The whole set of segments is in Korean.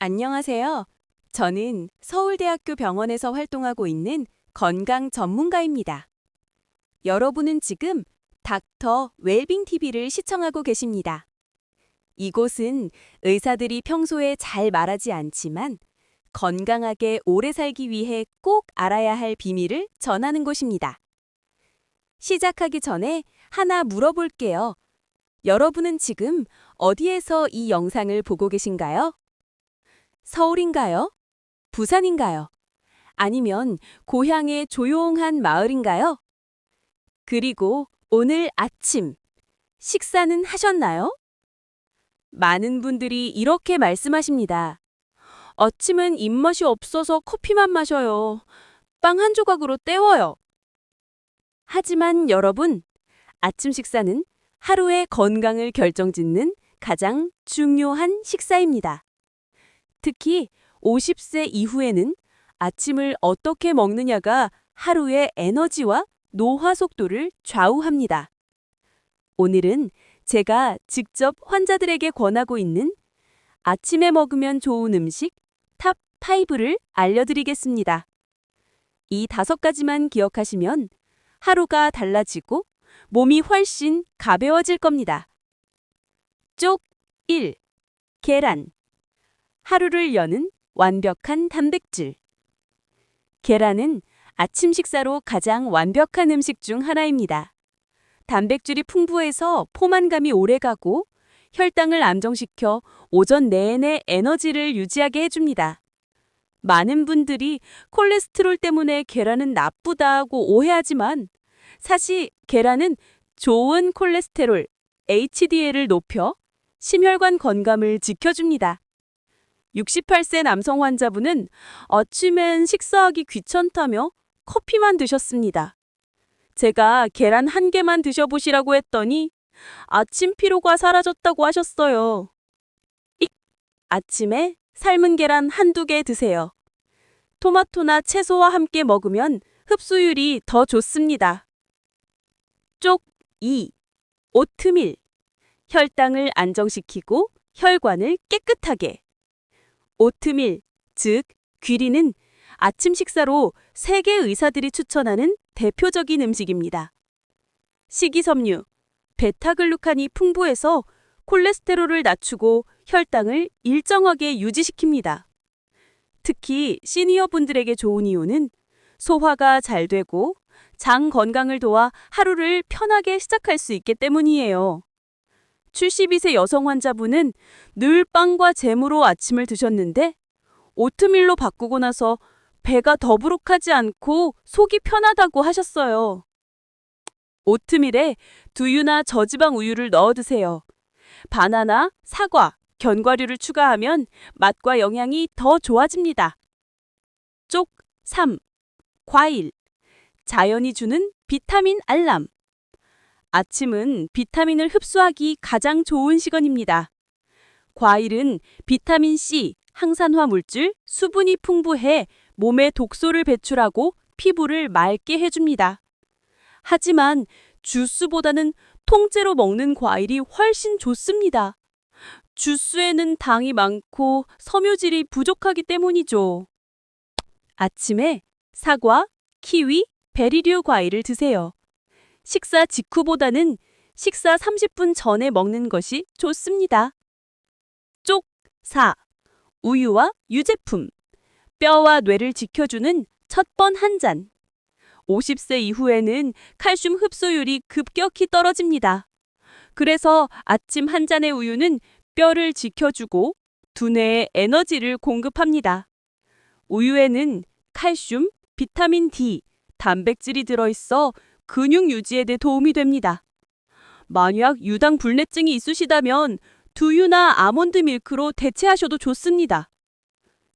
안녕하세요. 저는 서울대학교 병원에서 활동하고 있는 건강 전문가입니다. 여러분은 지금 닥터 웰빙 TV를 시청하고 계십니다. 이곳은 의사들이 평소에 잘 말하지 않지만 건강하게 오래 살기 위해 꼭 알아야 할 비밀을 전하는 곳입니다. 시작하기 전에 하나 물어볼게요. 여러분은 지금 어디에서 이 영상을 보고 계신가요? 서울인가요? 부산인가요? 아니면 고향의 조용한 마을인가요? 그리고 오늘 아침 식사는 하셨나요? 많은 분들이 이렇게 말씀하십니다. 아침은 입맛이 없어서 커피만 마셔요. 빵 한 조각으로 때워요. 하지만 여러분, 아침 식사는 하루의 건강을 결정짓는 가장 중요한 식사입니다. 특히 50세 이후에는 아침을 어떻게 먹느냐가 하루의 에너지와 노화 속도를 좌우합니다. 오늘은 제가 직접 환자들에게 권하고 있는 아침에 먹으면 좋은 음식 탑 5를 알려드리겠습니다. 이 다섯 가지만 기억하시면 하루가 달라지고 몸이 훨씬 가벼워질 겁니다. 쪽 1. 계란. 하루를 여는 완벽한 단백질. 계란은 아침 식사로 가장 완벽한 음식 중 하나입니다. 단백질이 풍부해서 포만감이 오래가고 혈당을 안정시켜 오전 내내 에너지를 유지하게 해줍니다. 많은 분들이 콜레스테롤 때문에 계란은 나쁘다고 오해하지만 사실 계란은 좋은 콜레스테롤, HDL을 높여 심혈관 건강을 지켜줍니다. 68세 남성 환자분은 아침엔 식사하기 귀찮다며 커피만 드셨습니다. 제가 계란 한 개만 드셔보시라고 했더니 아침 피로가 사라졌다고 하셨어요. 익! 아침에 삶은 계란 한두 개 드세요. 토마토나 채소와 함께 먹으면 흡수율이 더 좋습니다. 쪽 2. 오트밀. 혈당을 안정시키고 혈관을 깨끗하게. 오트밀, 즉 귀리는 아침 식사로 세계 의사들이 추천하는 대표적인 음식입니다. 식이섬유, 베타글루칸이 풍부해서 콜레스테롤을 낮추고 혈당을 일정하게 유지시킵니다. 특히 시니어 분들에게 좋은 이유는 소화가 잘 되고 장 건강을 도와 하루를 편하게 시작할 수 있기 때문이에요. 72세 여성 환자분은 늘 빵과 잼으로 아침을 드셨는데 오트밀로 바꾸고 나서 배가 더부룩하지 않고 속이 편하다고 하셨어요. 오트밀에 두유나 저지방 우유를 넣어 드세요. 바나나, 사과, 견과류를 추가하면 맛과 영양이 더 좋아집니다. 쪽 3. 과일. 자연이 주는 비타민 알람. 아침은 비타민을 흡수하기 가장 좋은 시간입니다. 과일은 비타민 C, 항산화 물질, 수분이 풍부해 몸에 독소를 배출하고 피부를 맑게 해줍니다. 하지만 주스보다는 통째로 먹는 과일이 훨씬 좋습니다. 주스에는 당이 많고 섬유질이 부족하기 때문이죠. 아침에 사과, 키위, 베리류 과일을 드세요. 식사 직후보다는 식사 30분 전에 먹는 것이 좋습니다. 쪽 4. 우유와 유제품. 뼈와 뇌를 지켜주는 첫 번 한 잔. 50세 이후에는 칼슘 흡수율이 급격히 떨어집니다. 그래서 아침 한 잔의 우유는 뼈를 지켜주고 두뇌에 에너지를 공급합니다. 우유에는 칼슘, 비타민 D, 단백질이 들어있어 근육 유지에 대 도움이 됩니다. 만약 유당 불내증이 있으시다면 두유나 아몬드 밀크로 대체하셔도 좋습니다.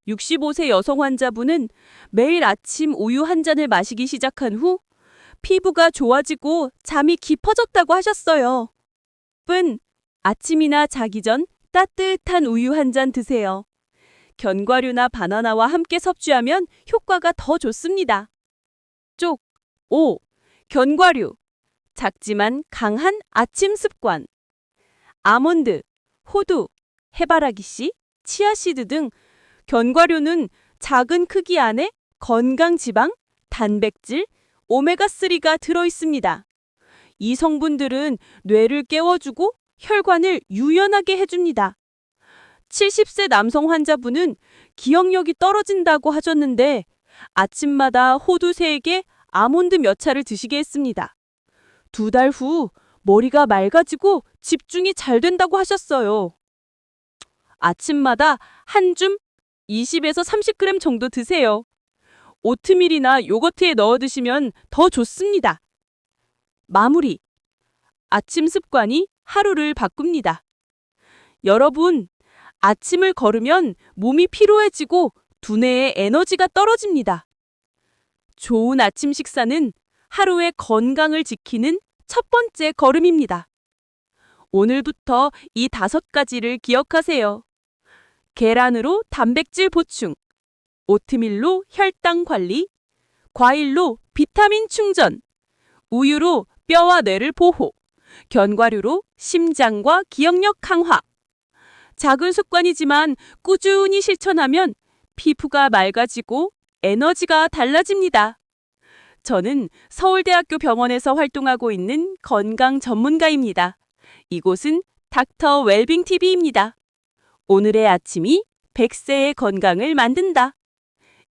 65세 여성 환자분은 매일 아침 우유 한 잔을 마시기 시작한 후 피부가 좋아지고 잠이 깊어졌다고 하셨어요. 뿐 아침이나 자기 전 따뜻한 우유 한 잔 드세요. 견과류나 바나나와 함께 섭취하면 효과가 더 좋습니다. 쪽 5. 견과류. 작지만 강한 아침 습관. 아몬드, 호두, 해바라기 씨, 치아씨드 등 견과류는 작은 크기 안에 건강 지방, 단백질, 오메가3가 들어 있습니다. 이 성분들은 뇌를 깨워주고 혈관을 유연하게 해줍니다. 70세 남성 환자분은 기억력이 떨어진다고 하셨는데 아침마다 호두 3개, 아몬드 몇 차를 드시게 했습니다. 두 달 후 머리가 맑아지고 집중이 잘 된다고 하셨어요. 아침마다 한 줌 20에서 30g 정도 드세요. 오트밀이나 요거트에 넣어 드시면 더 좋습니다. 마무리. 아침 습관이 하루를 바꿉니다. 여러분, 아침을 걸으면 몸이 피로해지고 두뇌의 에너지가 떨어집니다. 좋은 아침 식사는 하루의 건강을 지키는 첫 번째 걸음입니다. 오늘부터 이 다섯 가지를 기억하세요. 계란으로 단백질 보충, 오트밀로 혈당 관리, 과일로 비타민 충전, 우유로 뼈와 뇌를 보호, 견과류로 심장과 기억력 강화. 작은 습관이지만 꾸준히 실천하면 피부가 맑아지고 에너지가 달라집니다. 저는 서울대학교 병원에서 활동하고 있는 건강 전문가입니다. 이곳은 닥터 웰빙 TV입니다. 오늘의 아침이 100세의 건강을 만든다.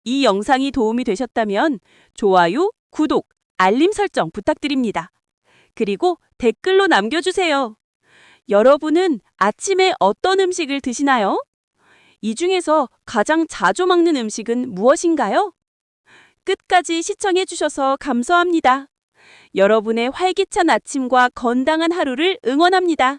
이 영상이 도움이 되셨다면 좋아요, 구독, 알림 설정 부탁드립니다. 그리고 댓글로 남겨주세요. 여러분은 아침에 어떤 음식을 드시나요? 이 중에서 가장 자주 먹는 음식은 무엇인가요? 끝까지 시청해주셔서 감사합니다. 여러분의 활기찬 아침과 건강한 하루를 응원합니다.